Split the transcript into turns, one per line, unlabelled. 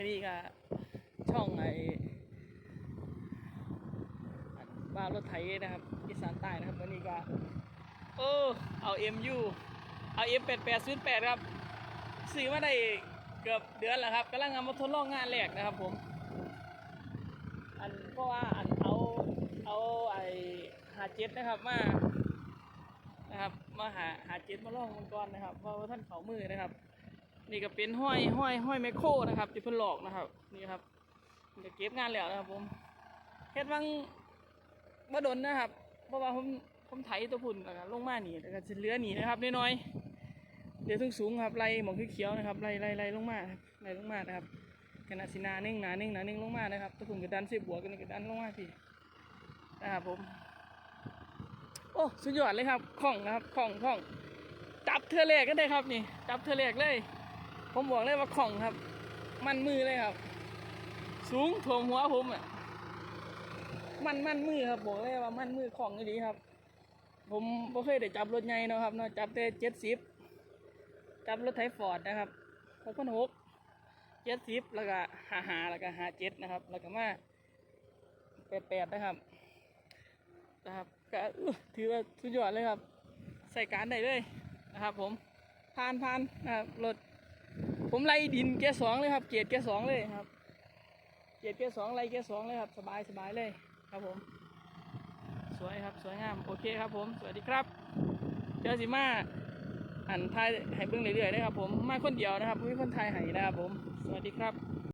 วันนี้ก็ช่องไอ้บ้ารถไถนะครับอีสานใต้นะครับวันนี้ก็โอ้เอาเอ็มยูเอาเอ็มแปดแปดศูนย์แปดครับซื้อมาได้เกือบเดือนแล้วครับกำลังเอามาทดลองงานแรกนะครับผมอันเพราะว่าอันเอาเอาไอ้หาเจ็ดนะครับมานะครับมาหาหาเจ็ดมาลองมันก่อนนะครับเพราะว่าท่านเขามือนะครับ นี่ก็เป็นห้อยห้อยห้อยแมคโครนะครับที่เพิ่นหลอกนะครับ นี่ครับมันจะเก็บงานแล้วนะครับผมเฮ็ดวังบ่ดนนะครับ เพราะว่าผมผมไถตัวพุ่นแล้วก็ลงมาหนีแล้วก็จะเหลือหนีนะครับน้อยๆเหลือสูงสูงๆครับไล่หมองเขียวๆนะครับไล่ไล่ไล่ลงมาไล่ลงมานะครับขณะสินาเน่งหนาเน่งหนาเน่งลงมานะครับตัวพุ่นก็ดันสิบวกันก็ดันลงมาพี่นะครับผม โอ้สุดยอดเลยครับคล่องนะครับคล่องคล่องจับเธอแรกก็ได้ครับนี่จับเธอแรกเลย ผมบอกเลยว่าคล่องครับ มันมือเลยครับ สูงถ่วมหัวผมอะ มันมันมือครับบอกเลยว่ามันมือของดีครับ ผมบ่เคยได้จับรถใหญ่เนาะครับเนาะจับแต่เจ็ดสิบจับรถไถฟอร์ดนะครับหกพันหกเจ็ดสิบแล้วก็หาหาแล้วก็หาเจ็ดนะครับ แล้วก็มาแปดแปดนะครับนะครับก็ถือว่าสุดยอดเลยครับ ใส่การได้เลยนะครับผมผ่านผ่านนะครับรถ ผมไล่ดินแกสองเลยครับ เกียรแกสองเลยครับ เกียรแกสองไล่แกสองเลยครับ สบายสบายเลยครับผม สวยครับสวยงามโอเคครับผม สวัสดีครับ เจอสิมาอันไทยให้เบิ้งเรื่อยๆนะครับผมมาคนเดียวนะครับไม่คนไทยให้นะครับผม สวัสดีครับ